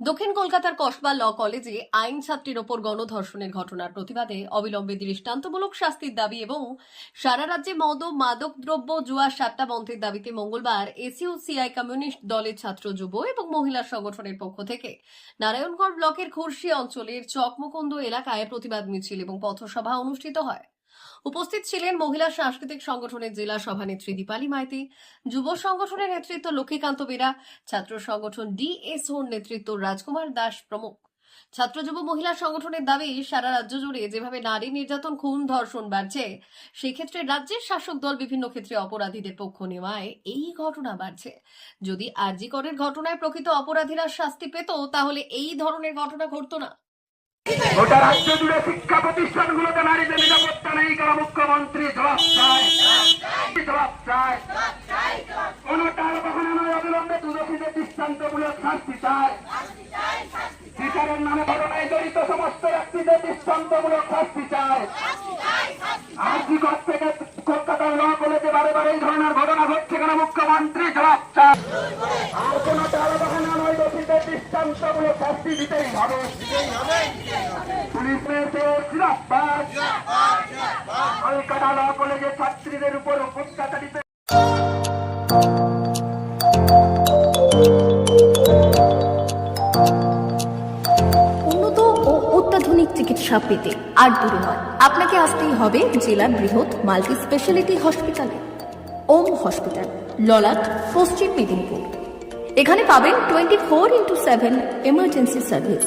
দক্ষিণ কলকাতার কসবা ল কলেজে আইন ছাত্রীর ওপর গণধর্ষণের ঘটনার প্রতিবাদে অবিলম্বে দৃষ্টান্তমূলক শাস্তির দাবি এবং সারা রাজ্যে মদ, মাদক, দ্রব্য, জুয়া, সাতটা বন্ধের দাবিতে মঙ্গলবার এসিউ এসইউসিআই কমিউনিস্ট দলের ছাত্র যুব এবং মহিলা সংগঠনের পক্ষ থেকে নারায়ণগড় ব্লকের খুরশি অঞ্চলের চকমকুন্দ এলাকায় প্রতিবাদ মিছিল এবং পথসভা অনুষ্ঠিত হয়। উপস্থিত ছিলেন মহিলা সাংস্কৃতিক সংগঠনের জেলা সভানেত্রী দীপালি মাইতি, যুব সংগঠনের নেতৃত্ব লক্ষ্মীকান্ত বেরা, ছাত্র সংগঠন ডিএসওর নেতৃত্ব রাজকুমার দাস প্রমুখ। ছাত্র যুব মহিলা সংগঠনের দাবি, সারা রাজ্য জুড়ে যেভাবে নারী নির্যাতন, খুন, ধর্ষণ বাড়ছে, সেক্ষেত্রে রাজ্যের শাসক দল বিভিন্ন ক্ষেত্রে অপরাধীদের পক্ষ নেওয়ায় এই ঘটনা বাড়ছে। যদি আরজি করের ঘটনায় প্রকৃত অপরাধীরা শাস্তি পেত, তাহলে এই ধরনের ঘটনা ঘটতো না। গোটা রাজ্য জুড়ে শিক্ষা প্রতিষ্ঠানগুলোতে নারীদের নিরাপত্তা নেই কেন মুখ্যমন্ত্রী জবাব চায়। জবাব চায়। নয়, অবিলম্বে দুদোষীদের শাস্তি চায়। বিচারের নামে ঘটনায় জড়িত সমস্ত ব্যক্তিদের শাস্তি চায়। আর্জি কর থেকে কলকাতার ল কলেজে বারে বারে এই ধরনের ঘটনা ঘটছে কেন মুখ্যমন্ত্রী জবাব চায়। আর কোন টাল কখনো নয়, দোষীদের দৃষ্টান্তমূলক শাস্তি দিতেই হবে। পুলিশ কলকাতা ল কলেজের ছাত্রীদের উপর উন্নত ও অত্যাধুনিক চিকিৎসা পেতে আর দূরে নয়। আপনাকে আসতেই হবে জেলার বৃহৎ মাল্টি স্পেশালিটি হসপিটালে। ওম হসপিটাল, ললাট, পশ্চিম মেদিনীপুর। এখানে পাবেন twenty four into seven emergency service.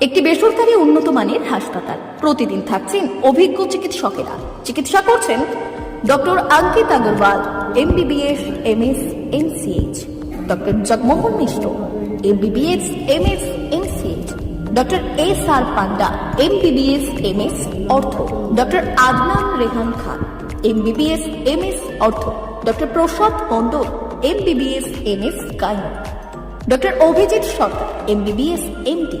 একটি বেসরকারি উন্নত মানের হাসপাতাল। প্রতিদিন থাকছেন অভিজ্ঞ চিকিৎসকেরা। চিকিৎসা করছেন doctor Ankit Agarwal, MBBS, MS MCh doctor Jagmohan Mishra, MBBS, MS MCh doctor S R Panda, MBBS, MS, ortho. Doctor Adnan Rehan Khan, MBBS, MS, ortho. Doctor Prasad Mondal, MBBS, MS gynae doctor Abhijit Sarkar, MBBS, MD.